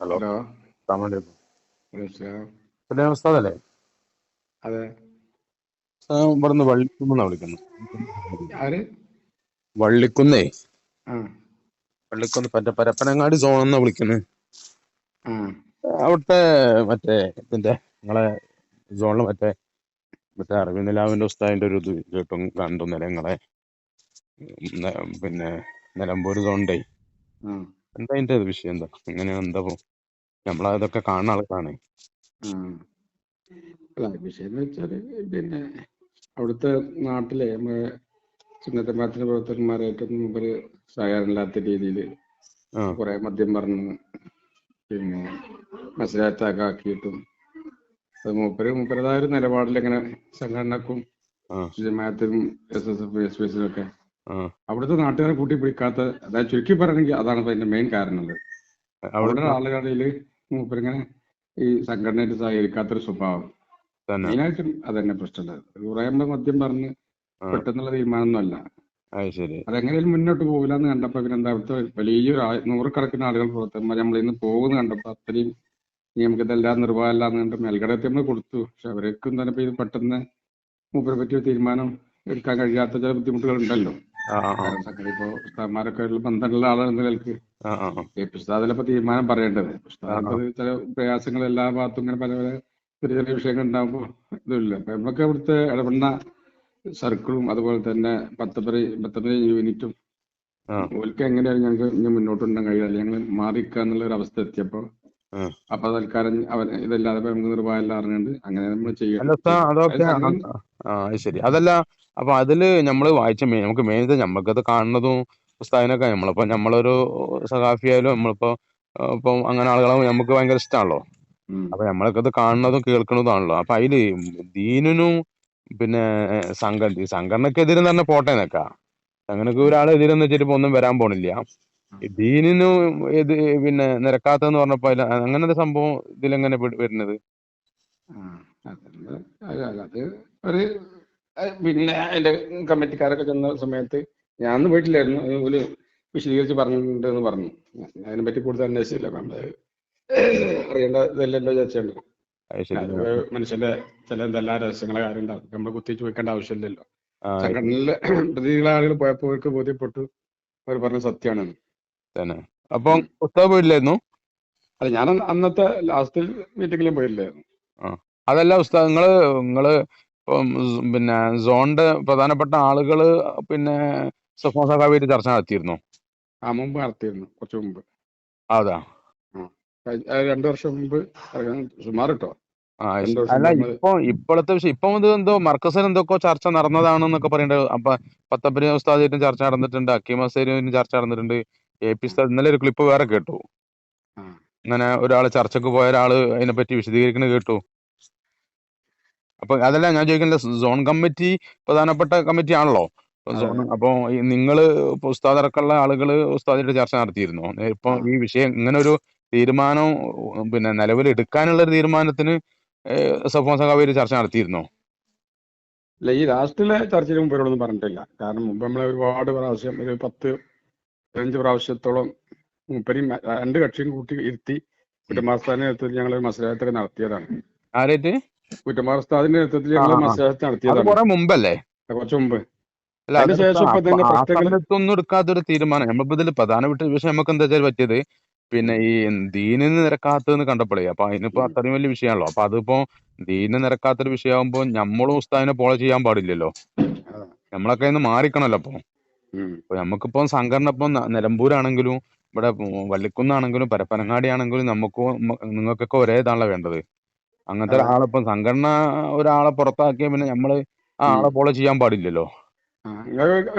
Hello. പിന്നെ ഉസ്താദല്ലേ? അതെ. ഇവിടുന്ന് വള്ളിക്കുന്നാ വിളിക്കുന്നത് വള്ളിക്കുന്നേ. വള്ളിക്കുന്ന് മറ്റേ പരപ്പനങ്ങാടി സോണെന്നാ വിളിക്കുന്നത് അവിടുത്തെ മറ്റേ ഇതിന്റെ നിങ്ങളെ സോണിൽ മറ്റേ മറ്റേ അറബി നിലാവിന്റെ ഉസ്താദിന്റെ ഒരു ഇത് കേട്ടും കണ്ടു നില നിങ്ങളെ ഉം, ന- പിന്നെ നിലമ്പൂർ സോണിന്റെ. എന്താ അതിന്റെ വിഷയം? എന്താ? ഇങ്ങനെ എന്താ നമ്മൾ നമ്മളതൊക്കെ കാണുന്ന ആൾക്കാണ് ആ അല്ല വിഷയം എന്ന് വെച്ചാൽ പിന്നെ അവിടുത്തെ നാട്ടിലെ നമ്മുടെ ചിന്നത്തമ്പാത്തിന്റെ പ്രവർത്തകന്മാരായിട്ടൊന്നും മുമ്പ് സഹകരണമില്ലാത്ത രീതിയിൽ കുറെ മദ്യം പറഞ്ഞു പിന്നെ മത്സരാത്താക്കിയിട്ടും അത് മൂപ്പര് മൂപ്പരതായ ഒരു നിലപാടിൽ ഇങ്ങനെ സംഘടനക്കും ജമാഅത്തിനും S S F S P എസിനും ഒക്കെ അവിടുത്തെ നാട്ടുകാരെ കൂട്ടി പിടിക്കാത്ത അതായത് ചുരുക്കി പറയണമെങ്കിൽ അതാണ് അതിന്റെ മെയിൻ കാരണം അവിടെ ആളുകളുടെ ആളുകളിൽ മൂപ്പരിങ്ങനെ ഈ സംഘടനയായിട്ട് സഹകരിക്കാത്തൊരു സ്വഭാവം. തന്നെ. മെയിനായിട്ടും അതന്നെ പ്രശ്നമുള്ളത്. കുറെ നമ്മൾ മദ്യം പറഞ്ഞ് പെട്ടെന്നുള്ള തീരുമാനമൊന്നുമല്ല. അത് ശരി. അതെങ്ങനെയും മുന്നോട്ട് പോകില്ല എന്ന് കണ്ടപ്പോ പിന്നെ എന്താ അവിടുത്തെ വലിയൊരു നൂറുകണക്കിന് ആളുകൾ പുറത്ത് നമ്മൾ ഇന്ന് പോകുന്ന കണ്ടപ്പോ അത്രയും നമുക്ക് ഇതെല്ലാം നിർവാഹമല്ല എന്ന് കണ്ട് മേൽഘടകത്തിൽ നമ്മൾ കൊടുത്തു. പക്ഷെ അവർക്കും തന്നെ ഇത് പെട്ടെന്ന് മൂപ്പരെ പറ്റിയ തീരുമാനം എടുക്കാൻ കഴിയാത്ത ചില ബുദ്ധിമുട്ടുകൾ ഉണ്ടല്ലോ. ഇപ്പോ ഉസ്താദ്മാരൊക്കെ ബന്ധമുള്ള എന്ന നിലയ്ക്ക് ഉസ്താദിലിപ്പോ തീരുമാനം പറയേണ്ടത്. ഇത് ചില പ്രയാസങ്ങൾ എല്ലാ ഭാഗത്തും ഇങ്ങനെ പല പല ചെറിയ ചെറിയ വിഷയങ്ങൾ ഉണ്ടാകുമ്പോൾ ഇതില്ല അപ്പൊ നമുക്ക് അവിടുത്തെ ഇടപെടുന്ന സർക്കിളും അതുപോലെ തന്നെ പത്തപ്പറി പത്തപ്പറി യൂണിറ്റും ഓൽക്ക് എങ്ങനെയാണ് ഞങ്ങൾക്ക് ഇനി മുന്നോട്ട് കൊണ്ടുപോകാൻ കഴിയില്ല ഞങ്ങൾ മാറിക്കുക എന്നുള്ള ഒരു അവസ്ഥ എത്തിയപ്പോ അപ്പൊ തൽക്കാലം അവൻ ഇതല്ലാതെ നമുക്ക് നമുക്ക് എല്ലാം അറിഞ്ഞുകൊണ്ട് അങ്ങനെ നമ്മൾ ചെയ്യണം. ശരി. അതല്ല അപ്പൊ അതിൽ നമ്മൾ വായിച്ച മെയിൻ നമുക്ക് മെയിൻ നമ്മൾക്കത് കാണുന്നതും ഉസ്താദിനൊക്കെ നമ്മളിപ്പോ നമ്മളൊരു സഖാഫി ആയാലും നമ്മളിപ്പോ ഇപ്പൊ അങ്ങനെ ആളുകളെ നമുക്ക് ഭയങ്കര ഇഷ്ടമാണല്ലോ. അപ്പൊ നമ്മളൊക്കെ ഇത് കാണുന്നതും കേൾക്കുന്നതും അപ്പൊ അതിൽ ദീനിനും പിന്നെ സംഘടന സംഘടനക്കെതിരെ തന്നെ പോട്ടെ നിക്കാ സംഘടനക്ക് ഒരാളെ എതിരെന്ന് വെച്ചിട്ട് ഇപ്പൊ ഒന്നും വരാൻ പോണില്ല. ദീനിനു ഇത് പിന്നെ നിരക്കാത്തെന്ന് പറഞ്ഞപ്പോ അങ്ങനെ ഒരു സംഭവം ഇതിലെങ്ങനെ വരുന്നത്? അത് ഒരു പിന്നെ എന്റെ കമ്മിറ്റിക്കാരൊക്കെ ചെന്ന സമയത്ത് ഞാൻ അന്ന് വീട്ടിലായിരുന്നു ഒരു വിശദീകരിച്ച് പറഞ്ഞിട്ടുണ്ടെന്ന് പറഞ്ഞു. ഞാൻ അതിനെ പറ്റി കൂടുതൽ അന്വേഷിച്ചില്ല. നമ്മൾ അറിയേണ്ട ഇതല്ലല്ലോ ശരി. മനുഷ്യന്റെ ചില എന്തെല്ലാം രഹസ്യങ്ങളെ കാര്യം ഉണ്ടാവും. നമ്മൾ കുത്തി ചോദിക്കേണ്ട ആവശ്യമില്ലല്ലോ. സംഘടനയിലെ പ്രതികളെ ആളുകൾ അവർക്ക് ബോധ്യപ്പെട്ടു. അവർ പറഞ്ഞ സത്യമാണെന്ന് തന്നെ. അപ്പം ഉം. പുസ്തകം പോയില്ലായിരുന്നു? അല്ല ഞാൻ അന്ന് അന്നത്തെ ലാസ്റ്റ് മീറ്റിംഗിലും പോയില്ലായിരുന്നു. അതല്ല ഉസ്താദ് നിങ്ങൾ നിങ്ങൾ ഇപ്പം പിന്നെ സോണിന്റെ പ്രധാനപ്പെട്ട ആളുകൾ പിന്നെ സുഷമ സഖാവിയായിട്ട് ചർച്ച നടത്തിയിരുന്നു. ആ മുമ്പ് നടത്തിയിരുന്നു കുറച്ച് മുമ്പ്. അതാ. രണ്ടു വർഷം മുമ്പ് സുമാർ കേട്ടോ അല്ല ഇപ്പൊ ഇപ്പോഴത്തെ വിഷയം ഇപ്പം ഇത് എന്തോ മർക്കസിൽ എന്തൊക്കെ ചർച്ച നടന്നതാണെന്നൊക്കെ പറയുന്നുണ്ട് അപ്പൊ പത്തപ്പനി ഉസ്താദായിട്ടും ചർച്ച നടന്നിട്ടുണ്ട് അക്കീം അസേരിയായിട്ടും ചർച്ച നടന്നിട്ടുണ്ട്. എ പി ഉസ്താദ് ഇന്നലെ ഒരു ക്ലിപ്പ് വേറെ കേട്ടു. ഇങ്ങനെ ഒരാൾ ചർച്ചക്ക് പോയ ഒരാൾ അതിനെപ്പറ്റി വിശദീകരിക്കുന്നത് കേട്ടു. അപ്പൊ അതല്ല ഞാൻ ചോദിക്കുന്നത് സോൺ കമ്മിറ്റി പ്രധാനപ്പെട്ട കമ്മിറ്റി ആണല്ലോ ഇപ്പൊ അതെ. സോൺ അപ്പൊ നിങ്ങൾ ഇപ്പൊ ഉസ്താദ് അടക്കമുള്ള ആളുകൾ ഉസ്താദിന്റെ ചർച്ച നടത്തിയിരുന്നു. ഇപ്പൊ ഈ വിഷയം ഇങ്ങനെ ഒരു തീരുമാനം പിന്നെ നിലവിൽ എടുക്കാനുള്ള ഒരു തീരുമാനത്തിന് സഫോൻ സഖാവ് ചർച്ച നടത്തിയിരുന്നോ? അല്ല ഈ ലാസ്റ്റിലെ ചർച്ചയിൽ മുമ്പ് ഇവരോടൊന്നും പറഞ്ഞിട്ടില്ല. കാരണം മുമ്പ് നമ്മളെ ഒരുപാട് പ്രാവശ്യം ഒരു പത്ത് പതിനഞ്ച് പ്രാവശ്യത്തോളം മുപ്പരി രണ്ട് കക്ഷിയും കൂട്ടി ഇരുത്തി കുറ്റമാസ്ഥാന്റെ നേതൃത്വത്തിൽ ഞങ്ങൾ മത്സരത്തൊക്കെ നടത്തിയതാണ്. ആരായിട്ട്? കുറ്റമാസ്ഥാദിന്റെ നേതൃത്വത്തിൽ ആ ഞങ്ങൾ ആ ആ. മത്സരത്തെ അത് നടത്തിയതാണ് കുറെ മുമ്പല്ലേ? കുറച്ച് മുമ്പ്. സമയത്തൊന്നും എടുക്കാത്തൊരു തീരുമാനം. നമ്മളിപ്പോ ഇതിൽ പ്രധാനപ്പെട്ട വിഷയം നമുക്ക് എന്താ വെച്ചാൽ പറ്റിയത്? പിന്നെ ഈ ദീനിന് നിരക്കാത്തതെന്ന് കണ്ടപ്പോഴേ അപ്പൊ അതിനിപ്പോ അത്രയും വലിയ വിഷയമാണല്ലോ. അപ്പൊ അതിപ്പോ ദീനിന് നിരക്കാത്തൊരു വിഷയമാകുമ്പോ നമ്മളും ഉസ്താദിനെ ഫോളോ ചെയ്യാൻ പാടില്ലല്ലോ. നമ്മളൊക്കെ ഇന്ന് മാറിക്കണല്ലോ അപ്പൊ. അപ്പൊ നമുക്കിപ്പോ സംഘടന ഇപ്പൊ നിലമ്പൂരാണെങ്കിലും ഇവിടെ വള്ളിക്കുന്നാണെങ്കിലും പരപ്പനങ്ങാടി ആണെങ്കിലും നമുക്കും നിങ്ങൾക്കൊക്കെ ഒരേ ഇതാണല്ലോ വേണ്ടത്. അങ്ങനത്തെ ഒരാളെ ഒരാളിപ്പം സംഘടന ഒരാളെ പുറത്താക്കിയ പിന്നെ നമ്മൾ ആ ആളെ ഫോളോ ചെയ്യാൻ പാടില്ലല്ലോ. നിങ്ങൾക്ക്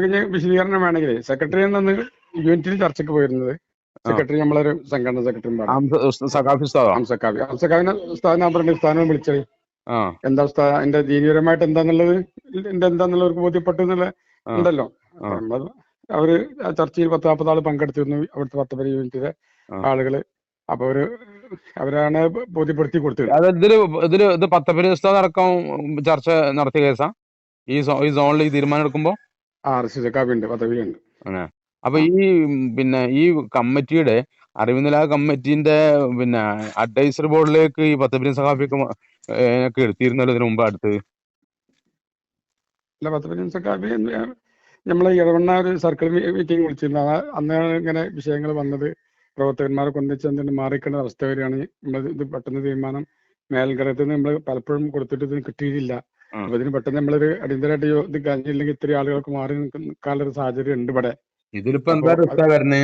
ഒരു വിശദീകരണം വേണമെങ്കിൽ സെക്രട്ടറി നിന്ന് യൂണിറ്റിൽ ചർച്ചയ്ക്ക് പോയിരുന്നത്. സെക്രട്ടറി നമ്മളൊരു സംഘടന സെക്രട്ടറി സ്ഥാനം സഖാഫി ഉസ്താദിനെ വിളിച്ചത്. എന്താ ഉസ്താദ് എന്റെ ദീനീപരമായിട്ട് എന്താന്നുള്ളത് എന്റെ എന്താന്നുള്ളവർക്ക് ബോധ്യപ്പെട്ടു എന്നുള്ള ഉണ്ടല്ലോ. അവർ ചർച്ചയിൽ പത്ത് നാൽപ്പത് ആൾ പങ്കെടുത്തിരുന്നു അവിടുത്തെ പത്ത് പേര് യൂണിറ്റിലെ ആളുകൾ. അപ്പൊ അവർ അവരാണ് ബോധ്യപ്പെടുത്തി കൊടുത്തത്. അത് ഇതിൽ ഇതിൽ ഇത് പത്തപ്പരി ഉസ്താദ് അടക്കം ചർച്ച നടത്തിയ കേസാ. ഈ ഈ സോണിൽ ഈ തീരുമാനം എടുക്കുമ്പോ? ആ ഉണ്ട് പദവി ഉണ്ട് അപ്പൊ ഈ പിന്നെ ഈ കമ്മിറ്റിയുടെ അറിവുനില കമ്മിറ്റിന്റെ പിന്നെ അഡ്വൈസറി ബോർഡിലേക്ക് ഈ പത്തപ്പരി ഒക്കെ എടുത്തിരുന്നല്ലോ ഇതിനു മുമ്പ് അടുത്ത്? അല്ല നമ്മളെ ഇടവണ്ണ ഒരു സർക്കിൾ മീറ്റിംഗ് വിളിച്ചിരുന്നു. അന്നാണ് ഇങ്ങനെ വിഷയങ്ങൾ വന്നത്. പ്രവർത്തകന്മാരൊക്കെ ഒന്നിച്ച് എന്തിന് മാറിക്കേണ്ട അവസ്ഥ വരികയാണ് നമ്മൾ ഇത് പെട്ടെന്ന് തീരുമാനം. മേൽഘടകത്തിൽ നിന്ന് നമ്മൾ പലപ്പോഴും കൊടുത്തിട്ട് ഇതിന് കിട്ടിയിട്ടില്ല. അപ്പൊ ഇതിന് പെട്ടെന്ന് നമ്മളൊരു അടിയന്തരമായിട്ട് ഇത് കഴിഞ്ഞില്ലെങ്കിൽ ഇത്രയും ആളുകൾക്ക് മാറി നിൽക്കാനുള്ള ഒരു സാഹചര്യം ഉണ്ട് ഇവിടെ. ഇതിലിപ്പോ എന്താ അപ്പൊ വരണേ?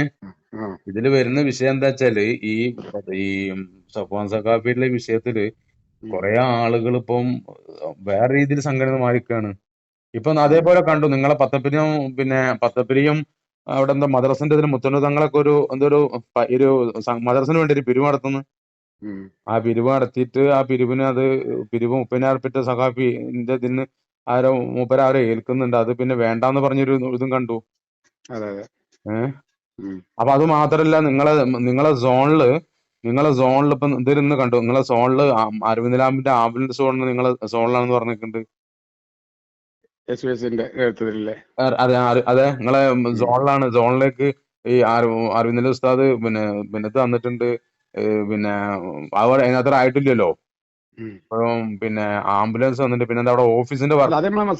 ഇതിൽ വരുന്ന വിഷയം എന്താ വെച്ചാൽ ഈ ഈ സഫാൻ സഖാഫിയുടെ വിഷയത്തിൽ. കുറെ ആളുകൾ ഇപ്പം വേറെ രീതിയിൽ സംഘടന മാറിക്കാണ് ഇപ്പൊ അതേപോലെ കണ്ടു നിങ്ങളെ പത്തപ്പിരിയും പിന്നെ പത്തപ്പിരിയും അവിടെ എന്താ മദ്രസിന്റെ ഇതിൽ മുത്തണ്ണ തങ്ങളൊക്കെ ഒരു എന്തോ ഒരു മദ്രസന് വേണ്ടി ഒരു പിരിവ് നടത്തുന്നു. ആ പിരിവ് നടത്തിയിട്ട് ആ പിരിവിന് അത് പിരിവ് മുപ്പതിനായിരപ്പിറ്റ സഖാഫിന്റെ ഇതിന് ആരോ മൂപ്പര ആരോ ഏൽക്കുന്നുണ്ട്. അത് പിന്നെ വേണ്ടാന്ന് പറഞ്ഞൊരു ഇതും കണ്ടു. ഏഹ്. അപ്പൊ അത് മാത്രല്ല നിങ്ങളെ നിങ്ങളെ സോണിൽ നിങ്ങളെ സോണിൽ ഇപ്പൊ ഇതിരുന്ന് കണ്ടു. നിങ്ങളെ സോണിൽ അരവിന്ദ് ലാമ്പിന്റെ ആംബുലൻസ് സോണിൽ നിങ്ങളെ സോണിലാണെന്ന് പറഞ്ഞിട്ടുണ്ട്. അതെ അതെ നിങ്ങളെ സോണിലാണ് സോണിലേക്ക് ഈ അരവിന്ദന്റെ അരവിന്ദ് ഉസ്താദ് പിന്നെ പിന്നെ വന്നിട്ടുണ്ട്. തന്നിട്ടുണ്ട് പിന്നെ അവർ അതിനകത്ത് ആയിട്ടില്ലല്ലോ? പിന്നെ ആംബുലൻസ് വന്നിട്ട് പിന്നെ അവിടെ ഓഫീസിന്റെ നമ്മളെ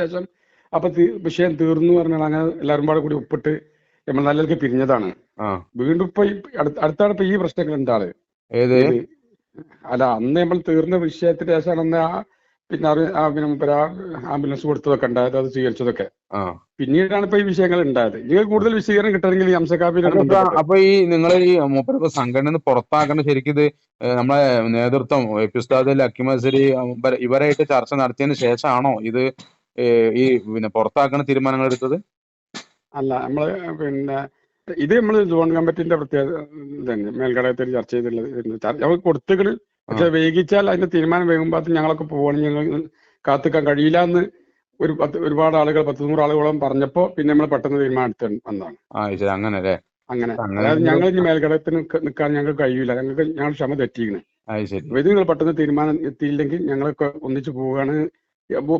ശേഷം അപ്പൊ വിഷയം തീർന്നു പറഞ്ഞാൽ അങ്ങനെ എല്ലാവരും പാടെ കൂടി ഒപ്പിട്ട് നമ്മൾ നല്ലതൊക്കെ പിരിഞ്ഞതാണ്. വീണ്ടും ഇപ്പൊ അടുത്ത അടുത്താണ് ഇപ്പൊ ഈ പ്രശ്നങ്ങൾ ഉണ്ടാൾ ഏത്? അല്ല അന്ന് നമ്മൾ തീർന്ന വിഷയത്തിന്റെ ശേഷമാണ് അന്ന് ആ പിന്നെ അത് ആ പിന്നെ മൂപ്പര് ആ ആംബുലൻസ് കൊടുത്തതൊക്കെ ഉണ്ടായത് അത് സ്വീകരിച്ചതൊക്കെ. ആ. പിന്നീടാണ് ഇപ്പൊ ഈ വിഷയങ്ങൾ ഉണ്ടായത്. നിങ്ങൾ കൂടുതൽ വിശദീകരണം കിട്ടണമെങ്കിൽ ഈ അംസക്കാപ്പിനാണ് അപ്പൊ ഈ നിങ്ങൾ ഈ മൂപ്പരൊക്കെ സംഘടന പുറത്താക്കേണ്ട ശരിക്കും ഇത് നമ്മളെ നേതൃത്വം എപ്പിസ്താദ് അക്കിമസരി ഇവരായിട്ട് ചർച്ച നടത്തിയതിന് ശേഷമാണോ ഇത് ഈ പിന്നെ പുറത്താക്കണ തീരുമാനങ്ങൾ എടുത്തത്? അല്ല നമ്മൾ പിന്നെ ഇത് നമ്മൾ ജോൺ കമ്മിറ്റിന്റെ പ്രത്യേകത തന്നെ മേൽഘടകത്തിൽ ചർച്ച ചെയ്തിട്ടുള്ളത് കൊടുത്തുകൾ പക്ഷെ വൈകിച്ചാൽ അതിന്റെ തീരുമാനം വൈകുമ്പോൾ ഞങ്ങളൊക്കെ പോകണം. ഞങ്ങൾ കാത്തിക്കാൻ കഴിയില്ല എന്ന് ഒരു പത്ത് ഒരുപാട് ആളുകൾ പത്ത് നൂറ് ആളുകളോളം പറഞ്ഞപ്പോ പിന്നെ നമ്മൾ പെട്ടെന്ന് തീരുമാനം എടുത്ത് വന്നതാണ് അങ്ങനെ അല്ലേ? അങ്ങനെ. അതായത് ഞങ്ങൾ ഇനി മേൽഘടകത്തിന് നിൽക്കാൻ ഞങ്ങൾക്ക് കഴിയില്ല. ഞങ്ങൾക്ക് ഞങ്ങൾ ക്ഷമ തെറ്റിയിരുന്നു ഇത് നിങ്ങൾ പെട്ടെന്ന് തീരുമാനം എത്തിയില്ലെങ്കിൽ ഞങ്ങളൊക്കെ ഒന്നിച്ചു പോവുകയാണ്.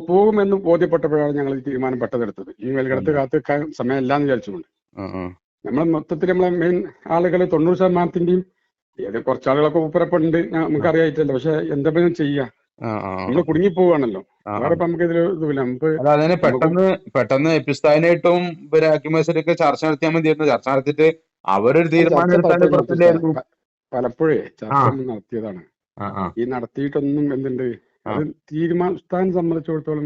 പോകുമെന്ന് ബോധ്യപ്പെട്ടപ്പോഴാണ് ഞങ്ങൾ ഈ തീരുമാനം പെട്ടെന്നെടുത്തത്. ഈ മേൽഘടകത്ത് കാത്തു നിൽക്കാൻ സമയമില്ലാന്ന് വിചാരിച്ചുകൊണ്ട്. നമ്മൾ മൊത്തത്തിൽ നമ്മളെ മെയിൻ ആളുകൾ തൊണ്ണൂറ് ശതമാനത്തിന്റെയും ഏത് കുറച്ചാളുകളൊക്കെ ആളുകളൊക്കെ നമുക്ക് നമുക്കറിയായിട്ടല്ലോ പക്ഷെ എന്താ ചെയ്യാ. നമ്മൾ. കുടുങ്ങി പോവാണല്ലോ. വേറെ നമുക്ക് ഇതിൽ ഇതുമില്ല നമുക്ക് പെട്ടെന്ന് പെട്ടെന്ന് എപ്പിസ്താദിനായിട്ടും ഇവർ അക്കിമസരിയൊക്കെ ചർച്ച നടത്തിയാൽ മതിയായിരുന്നു. ചർച്ച നടത്തിയിട്ട് അവരൊരു തീരുമാനം എടുത്താൽ പലപ്പോഴും പ്രശ്നമില്ലായിരുന്നു പലപ്പോഴേ ചർച്ച നടത്തിയതാണ്. ഈ നടത്തിയിട്ടൊന്നും എന്തുണ്ട്. അത് തീരുമാനം സംബന്ധിച്ചിടത്തോളം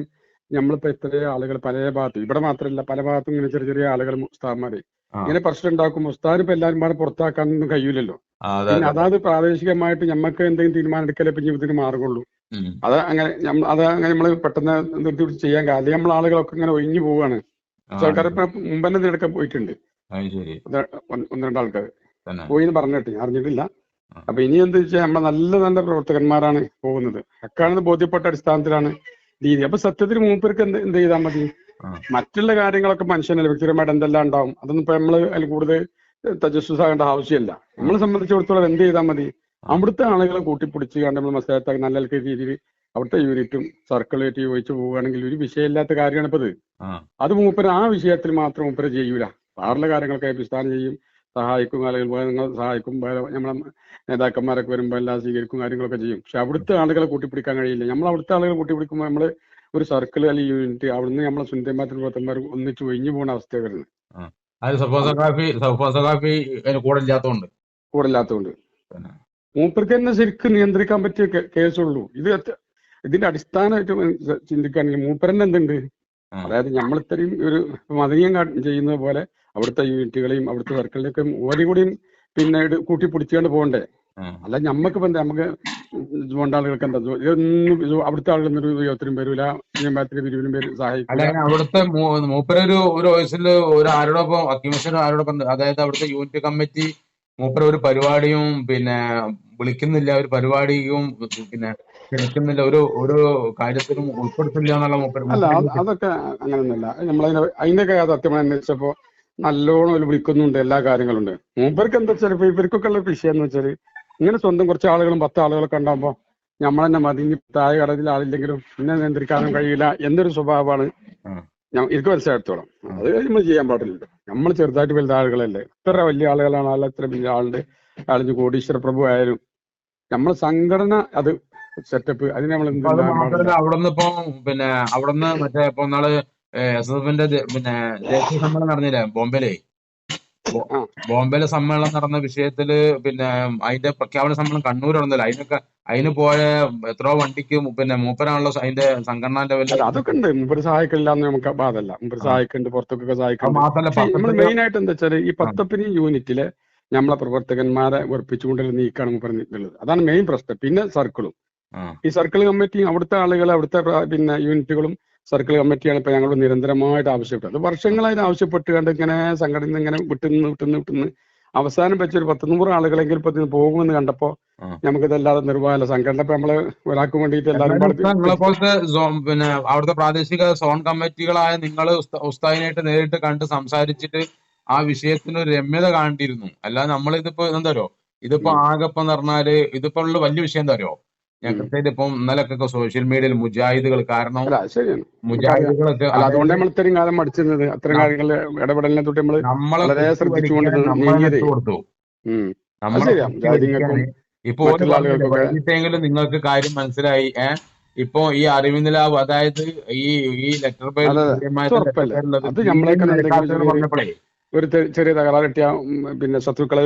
നമ്മളിപ്പോ എത്ര ആളുകൾ പല ഭാഗത്തും ഇവിടെ മാത്രമല്ല പല ഭാഗത്തും ഇങ്ങനെ ചെറിയ ചെറിയ ആളുകൾ ഉസ്താദ്മാര് ഇങ്ങനെ പ്രശ്നം ഉണ്ടാക്കും. ഉസ്താദ് ഇപ്പൊ എല്ലാവരും പാടെ പുറത്താക്കാനൊന്നും കഴിയൂലല്ലോ. പിന്നെ അതെ. അതാത് പ്രാദേശികമായിട്ട് നമുക്ക് എന്തെങ്കിലും തീരുമാനം എടുക്കലേ പിന്നെ ഇതിന് മാർഗുള്ളൂ അത് അങ്ങനെ അത് അങ്ങനെ നമ്മൾ പെട്ടെന്ന് നിർത്തി ചെയ്യാൻ അല്ലെങ്കിൽ നമ്മൾ ആളുകളൊക്കെ ഇങ്ങനെ ഒഴിഞ്ഞു പോവാണ്. സർക്കാർ ഇപ്പൊ മുമ്പന്നെ പോയിട്ടുണ്ട്. അത് ഒന്ന് രണ്ടാൾക്കാർ രണ്ട് ആൾക്കാർ പോയി എന്ന് പറഞ്ഞിട്ട് അറിഞ്ഞിട്ടില്ല. അപ്പൊ ഇനി എന്താ വെച്ചാൽ നമ്മളെ നല്ല നല്ല പ്രവർത്തകന്മാരാണ് പോകുന്നത്. അക്കാണെന്ന് ബോധ്യപ്പെട്ട അടിസ്ഥാനത്തിലാണ് രീതി. അപ്പൊ സത്യത്തിൽ മൂപ്പർക്ക് എന്ത് എന്ത് ചെയ്താൽ മതി? മറ്റുള്ള കാര്യങ്ങളൊക്കെ മനുഷ്യനല്ല വ്യക്തിപരമായിട്ട് എന്തെല്ലാം ഉണ്ടാവും? അതൊന്നും ഇപ്പൊ നമ്മൾ അതിൽ കൂടുതൽ തജസ്സുസ് ആകേണ്ട ആവശ്യമില്ല. നമ്മളെ സംബന്ധിച്ചിടത്തോളം എന്ത് ചെയ്താൽ മതി? അവിടുത്തെ ആളുകളെ കൂട്ടിപ്പിടിച്ച് കണ്ട് നമ്മൾ മസ്തകത്താക്കി നല്ല രീതിയിൽ അവിടുത്തെ യൂണിറ്റും സർക്കിളായിട്ട് ചോദിച്ചു പോവുകയാണെങ്കിൽ ഒരു വിഷയമില്ലാത്ത കാര്യമാണ് ഇപ്പത് അത് മൂപ്പര് ആ വിഷയത്തിൽ മാത്രം മൂപ്പര് ചെയ്യൂല. വേറുള്ള കാര്യങ്ങളൊക്കെ അഭിസ്ഥാനം ചെയ്യും സഹായിക്കും അല്ലെങ്കിൽ നിങ്ങൾ സഹായിക്കും നമ്മളെ നേതാക്കന്മാരൊക്കെ വരുമ്പോൾ എല്ലാം സ്വീകരിക്കും കാര്യങ്ങളൊക്കെ ചെയ്യും. പക്ഷെ അവിടുത്തെ ആളുകളെ കൂട്ടിപ്പിടിക്കാൻ കഴിയില്ല. നമ്മൾ അവിടുത്തെ ആളുകളെ കൂട്ടിപ്പിടിക്കുമ്പോൾ നമ്മൾ ഒരു സർക്കിൾ അല്ലെങ്കിൽ യൂണിറ്റ് അവിടുന്ന് നമ്മളെ സുന്ദരമാരും ഒന്നിച്ചു ഒന്നിച്ച് ഒഴിഞ്ഞു പോകുന്ന അവസ്ഥ വരുന്നത്. അത് കാഫി കാഫി അതിന് കൂടെ ഇല്ലാത്തതുകൊണ്ട് മൂപ്പർക്ക് തന്നെ ശരിക്കും നിയന്ത്രിക്കാൻ പറ്റിയ കേസുള്ളൂ. ഇത് ഇതിന്റെ അടിസ്ഥാനമായിട്ട് ചിന്തിക്കുകയാണെങ്കിൽ മൂപ്പരന്നെ എന്തുണ്ട്? അതായത് നമ്മൾ ഇത്രയും ഒരു മതനീയം ചെയ്യുന്ന ചെയ്യുന്നത് പോലെ അവിടുത്തെ യൂണിറ്റുകളെയും അവിടുത്തെ സർക്കിളിലേക്ക് ഓരോ കൂടിയും പിന്നീട് ഇത് കൂട്ടി പിടിച്ചുകൊണ്ട് പോകണ്ടേ. അല്ല ഞമ്മക്ക് ഇപ്പൊ എന്താ നമുക്ക് ആളുകൾക്ക് എന്താ ഒന്നും അവിടുത്തെ ആളുകൾ ഒരു യോഗത്തിനും വരൂല നിയമത്തിന് പിരിവിനും പേര് അതിന് അവിടുത്തെ മൂപ്പരൊരു മൂപ്പര് ഒരു ഒരു വയസ്സിൽ ഒരു ആരോടൊപ്പം അക്കിമിഷൻ ആരോടൊപ്പം അതായത് അവിടുത്തെ യൂണിറ്റ് കമ്മിറ്റി മൂപ്പര ഒരു പരിപാടിയും പിന്നെ വിളിക്കുന്നില്ല ഒരു പരിപാടിയും പിന്നെ ക്ഷണിക്കുന്നില്ല ഒരു ഒരു കാര്യത്തിനും ഉൾപ്പെടുത്തില്ല എന്നുള്ള മൂപ്പര് അല്ല അതൊക്കെ അങ്ങനെയൊന്നുമില്ല നമ്മളതിന് അതിന്റെയൊക്കെ സത്യം അന്വേഷിച്ചപ്പോ നല്ലോണം ഒരു വിളിക്കുന്നുണ്ട് എല്ലാ കാര്യങ്ങളും ഉണ്ട് മൂപ്പർക്ക് എന്താ വെച്ചാൽ ഇവർക്കൊക്കെ ഉള്ള വിഷയം എന്ന് വെച്ചാൽ ഇങ്ങനെ സ്വന്തം കുറച്ച് ആളുകളും പത്ത് ആളുകളൊക്കെ ഉണ്ടാകുമ്പോൾ നമ്മൾ തന്നെ മതി. ഇനി താഴെ കടലിൽ ആളില്ലെങ്കിലും പിന്നെ നിയന്ത്രിക്കാനും കഴിയില്ല എന്നൊരു സ്വഭാവമാണ്. എനിക്ക് മനസ്സിലായിടത്തോളം. അത് നമ്മൾ ചെയ്യാൻ പാടില്ല. നമ്മൾ ചെറുതായിട്ട് വലുത് ആളുകളല്ലേ. ഇത്ര വലിയ ആളുകളാണ് ആൾ എത്ര വലിയ ആളുണ്ട്. ആളിഞ്ഞ് കോടീശ്വര പ്രഭു ആയാലും നമ്മൾ സംഘടന അത് സെറ്റപ്പ് അതിന് നമ്മൾ അവിടുന്ന് ഇപ്പൊ പിന്നെ അവിടുന്ന് മറ്റേ ഇപ്പൊ നാൾ എസ് പിന്നെ ദേശീയ സമ്മേളനം നടന്നില്ലേ? ബോംബെയിലെ. ബോംബെയിലെ സമ്മേളനം നടന്ന വിഷയത്തിൽ പിന്നെ അതിന്റെ പ്രഖ്യാപന സമ്മേളനം കണ്ണൂർ നടന്നില്ല. അതിനൊക്കെ അതിന് പോയ എത്രയോ വണ്ടിക്ക് പിന്നെ മൂപ്പരാണല്ലോ അതിന്റെ സംഘടനാ ലെവലിൽ അല്ല അതൊക്കെ ഉണ്ട്. മുമ്പ് സഹായിക്കില്ലാന്ന് നമുക്ക് ബാധല്ല. മുമ്പ് സഹായിക്കുന്നുണ്ട് പുറത്തൊക്കെ സഹായിക്കുന്നുണ്ട് നമ്മൾ മെയിൻ ആയിട്ട് എന്താ വെച്ചാൽ ഈ പത്തപ്പിനി യൂണിറ്റിലെ നമ്മളെ പ്രവർത്തകന്മാരെ ഉറപ്പിച്ചുകൊണ്ടുള്ള നീക്കാണ് പറഞ്ഞിട്ടുള്ളത് അതാണ് മെയിൻ പ്രശ്നം. പിന്നെ സർക്കിളും. ഈ സർക്കിൾ കമ്മിറ്റി അവിടുത്തെ ആളുകൾ അവിടുത്തെ പിന്നെ യൂണിറ്റുകളും സർക്കിൾ കമ്മിറ്റിയാണ് ഇപ്പൊ ഞങ്ങൾ നിരന്തരമായിട്ട് ആവശ്യപ്പെട്ടത്. അത് വർഷങ്ങളായിട്ട് ആവശ്യപ്പെട്ട് കണ്ട് ഇങ്ങനെ സംഘടന ഇങ്ങനെ വിട്ടുന്ന് വിട്ടുന്ന് വിട്ടുന്ന് അവസാനം വെച്ച് ഒരു പത്ത് നൂറ് ആളുകളെങ്കിലും ഇപ്പൊ ഇതിന് പോകുമെന്ന് കണ്ടപ്പോ നമുക്ക് നമുക്കിതല്ലാതെ നിർവാഹമല്ല. സംഘടന ഇപ്പൊ നമ്മൾ ഒരാൾക്ക് വേണ്ടിയിട്ട് എല്ലാവരും പോലത്തെ പിന്നെ അവിടുത്തെ പ്രാദേശിക സോൺ കമ്മിറ്റികളായ നിങ്ങൾ ഉസ്താദിനായിട്ട് നേരിട്ട് കണ്ട് സംസാരിച്ചിട്ട് ആ വിഷയത്തിന് ഒരു രമ്യത കാണിട്ടിരുന്നു. അല്ലാതെ നമ്മൾ ഇതിപ്പോ പറയുക ഇതിപ്പോ ആകെപ്പം ആകെ ഇപ്പൊ പറഞ്ഞാൽ ഇതിപ്പോ ഉള്ള വലിയ വിഷയം എന്താ അറിയോ? ഞാൻ. കൃത്യമായിട്ട് ഇപ്പം ഇന്നലൊക്കെ സോഷ്യൽ മീഡിയയിൽ മുജാഹിദുകൾ കാരണം മുജാഹിദുകളൊക്കെ അതുകൊണ്ട് നമ്മൾ ഇത്രയും കാലം മടിച്ചിരുന്നത് അത്തരം നം- കാര്യങ്ങളിൽ ഇടപെടലിനെ തൊട്ട് നമ്മൾ വളരെ ശ്രദ്ധിച്ചുകൊണ്ട് കൊടുത്തു. ഇപ്പൊ വൈകിട്ടെങ്കിലും നിങ്ങൾക്ക് കാര്യം മനസ്സിലായി ഏഹ് ഇപ്പൊ ഈ അറിവിന്ദിലാവ് അതായത് ഈ ഈ ലെറ്റർ പറഞ്ഞപ്പോഴേ. ഒരു ചെറിയ തകരാറ് കിട്ടിയ പിന്നെ ശത്രുക്കളെ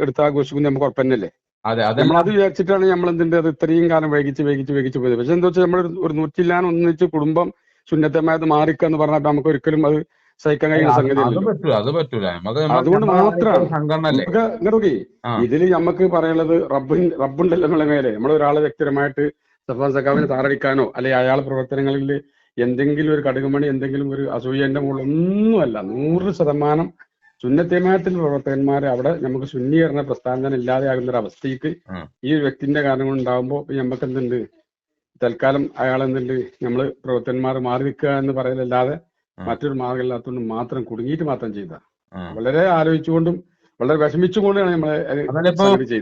എടുത്ത് ആഘോഷിക്കുന്ന നമുക്ക് ഉറപ്പന്നല്ലേ അതെ നമ്മൾ അതെല്ലാം അത് വിചാരിച്ചിട്ടാണ് നമ്മൾ എന്തിന്റെ അത് ഇത്രയും കാലം വൈകിച്ച് വൈകിച്ച് വൈകിച്ച് പോയത്. പക്ഷെ എന്താ വെച്ചാൽ നമ്മൾ ഒരു നൂറ്റില്ലാൻ ഒന്നിച്ച് കുടുംബം ശുന്നത്തമായത് മാറിക്കുക എന്ന് പറഞ്ഞിട്ട് നമുക്ക് ഒരിക്കലും അത് സഹിക്കാൻ കഴിയുന്ന അത് സംഗതി അത് അതുകൊണ്ട് മാത്രമാണ് ഇതിൽ നമുക്ക് പറയുന്നത് റബ്ബിൻ റബ്ബുണ്ടല്ലോ നമ്മളെ മേലെ. നമ്മൾ ഒരാളെ വ്യക്തിപരമായിട്ട് സഫാൻ സഖാവിനെ താറടിക്കാനോ അല്ലെങ്കിൽ അയാളെ പ്രവർത്തനങ്ങളിൽ എന്തെങ്കിലും ഒരു കടുകുമണി എന്തെങ്കിലും ഒരു അസൂയന്റെ മുകളിൽ ഒന്നുമല്ല നൂറ് ശതമാനം സുന്നത്തേമായത്തിന്റെ പ്രവർത്തകന്മാരെ അവിടെ നമുക്ക് ശൂന്യീകരണ പ്രസ്ഥാനം ഇല്ലാതെയാകുന്ന ഒരു അവസ്ഥയ്ക്ക് ഈ ഒരു വ്യക്തിന്റെ കാരണം കൊണ്ടാകുമ്പോൾ നമുക്ക് എന്തുണ്ട്? തൽക്കാലം അയാൾ എന്തുണ്ട്? നമ്മൾ പ്രവർത്തകന്മാർ മാറി നിൽക്കുക എന്ന് പറയലല്ലാതെ മറ്റൊരു മാർഗമില്ലാത്തതുകൊണ്ട് മാത്രം കുടുങ്ങിയിട്ട് മാത്രം ചെയ്ത. വളരെ ആലോചിച്ചുകൊണ്ടും വളരെ വിഷമിച്ചുകൊണ്ടാണ് നമ്മളെ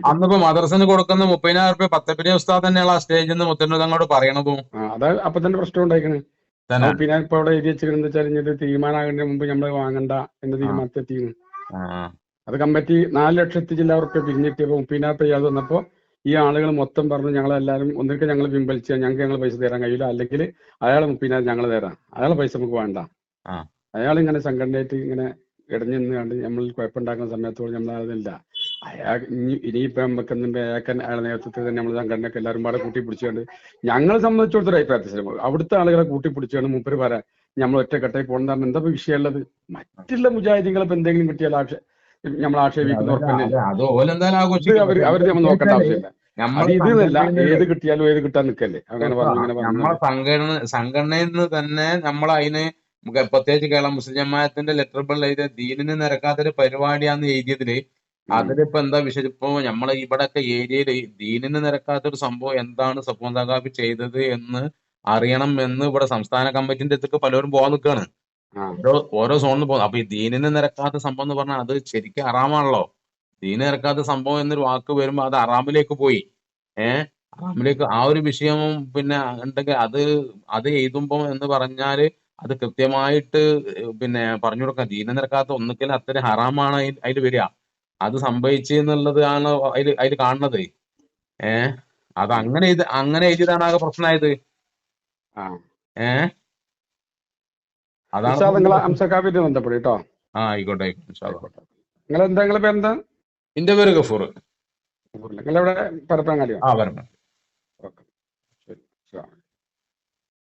അന്നിപ്പോ മദ്രസിന് കൊടുക്കുന്ന മുപ്പതിനായിരം റുപ്യ പത്തപ്പിരി ഉസ്താദ് തന്നെയുള്ള സ്റ്റേജിൽ നിന്ന് മുത്തന്നൂർ അങ്ങോട്ട് പറയണതും അതാ അപ്പൊ തന്നെ പ്രശ്നം ഉണ്ടായിക്കണ്. അപ്പൊ പിന്നെ ഇപ്പൊ അവിടെ എഴുതി വെച്ചിരുന്നത് വെച്ചാൽ ഇനി തീരുമാനമാകുന്നതിന് മുമ്പ് നമ്മൾ വാങ്ങണ്ട എന്ന തീരുമാനത്തെത്തിയിരുന്നു. അത് കമ്മിറ്റി നാല് ലക്ഷത്തി ചില്ലവർക്ക് ഉറുപ്പ്യ പിരിഞ്ഞിട്ടിയപ്പോ മുപ്പതിനായിരം ചെയ്യാതെ വന്നപ്പോ ഈ ആളുകൾ മൊത്തം പറഞ്ഞു എല്ലാവരും ഒന്നിക്ക് ഞങ്ങൾ പിൻവലിച്ച ഞങ്ങൾക്ക് ഞങ്ങൾ പൈസ തരാൻ കഴിയില്ല. അല്ലെങ്കിൽ അയാൾ മുപ്പതിനായിരം ഞങ്ങൾ തരാം. അയാളെ പൈസ നമുക്ക് വേണ്ട. അയാൾ ഇങ്ങനെ സംഘടനയായിട്ട് ഇങ്ങനെ ഇടഞ്ഞു നിന്ന് കണ്ട് നമ്മൾ കുഴപ്പമുണ്ടാക്കുന്ന സമയത്തോട് നമ്മൾ അതില്ല അയാൾ ഇനി ഇനിയിപ്പോ നമുക്ക് എന്തുണ്ട്? അയാൾക്ക് അയാളെ നേതൃത്വത്തിൽ തന്നെ നമ്മൾ സംഘടനയൊക്കെ എല്ലാവരും പാടെ കൂട്ടി പിടിച്ചുകൊണ്ട് ഞങ്ങളെ സംബന്ധിച്ചിടത്തോളം അഭിപ്രായത്തിൽ അവിടുത്തെ ആളുകളെ കൂട്ടി പിടിച്ചുകൊണ്ട് മൂപ്പര് പറയാം നമ്മൾ ഒറ്റക്കെട്ടായി പോകണമെന്ന് എന്താ ഇപ്പൊ വിഷയമുള്ളത്? മറ്റുള്ള മുജാഹിദികളെ ഇപ്പൊ എന്തെങ്കിലും കിട്ടിയാൽ ആക്ഷ നമ്മൾ ആക്ഷേപിക്കുന്ന ഉറപ്പന്നെ അത് അത് ഓലെന്തായാലും ഇത് ആഘോഷിക്കും. അവർ അവർ നമ്മൾ നോക്കേണ്ട ആവശ്യമില്ല. ഏത് കിട്ടിയാലും ഏത് കിട്ടാൻ നിൽക്കല്ലേ അങ്ങനെ പറഞ്ഞു നമ്മളെ സംഘടന സംഘടനയിൽ നിന്ന് തന്നെ നമ്മൾ അതിന് പ്രത്യേകിച്ച് കേരള മുസ്ലിം ജമാഅത്തിന്റെ ലെറ്റർ ബിൾ എഴുതിയ ദീനിന് നിരക്കാത്തൊരു പരിപാടിയാന്ന് എഴുതിയതിൽ അതിലിപ്പോ എന്താ വിശേഷം ഇപ്പൊ നമ്മളെ ഇവിടൊക്കെ ഏരിയയിൽ ദീനിന് നിരക്കാത്തൊരു സംഭവം എന്താണ് സപ്പോ സഖാഫി ചെയ്തത് എന്ന് അറിയണം എന്ന് ഇവിടെ സംസ്ഥാന കമ്മിറ്റിന്റെ അടുത്തേക്ക് പലരും പോകാൻ നിൽക്കാണ് ഓരോ ഓരോ സോണിൽ പോകുന്നു അപ്പൊ ഈ ദീനിന് നിരക്കാത്ത സംഭവം എന്ന് പറഞ്ഞാൽ അത് ശരിക്കും അറാമാണല്ലോ ദീന നിരക്കാത്ത സംഭവം എന്നൊരു വാക്ക് വരുമ്പോ അത് അറാമിലേക്ക് പോയി. ഏഹ് അറാമിലേക്ക് ആ ഒരു വിഷയം പിന്നെ ഉണ്ടെങ്കിൽ അത് അത് എഴുതുമ്പോ എന്ന് പറഞ്ഞാൽ അത് കൃത്യമായിട്ട് പിന്നെ പറഞ്ഞു കൊടുക്കാം ദീന നിരക്കാത്ത ഒന്നുകിൽ അത്ര ഹറാമാണ് അതിൽ വരിക. അത് സംഭവിച്ചു എന്നുള്ളത് ആണ് അതിൽ അതിൽ കാണുന്നത്. ഏ? അത് അങ്ങനെ ഇത് അങ്ങനെ എഴുതിയതാണ് ആകെ പ്രശ്നമായത് ഏ? അതാണ് നിങ്ങളെ അംസക്കാബിന്റെ ബന്ധപ്പെടും കേട്ടോ. ആ ആയിക്കോട്ടെ ആയിക്കോട്ടെ. നിങ്ങൾ എന്താ നിങ്ങളെ പേരെന്താ? എന്റെ പേര് ഗഫൂർ. നിങ്ങളെവിടെ? പരപ്പനങ്ങാടിയോ? ആ വരണം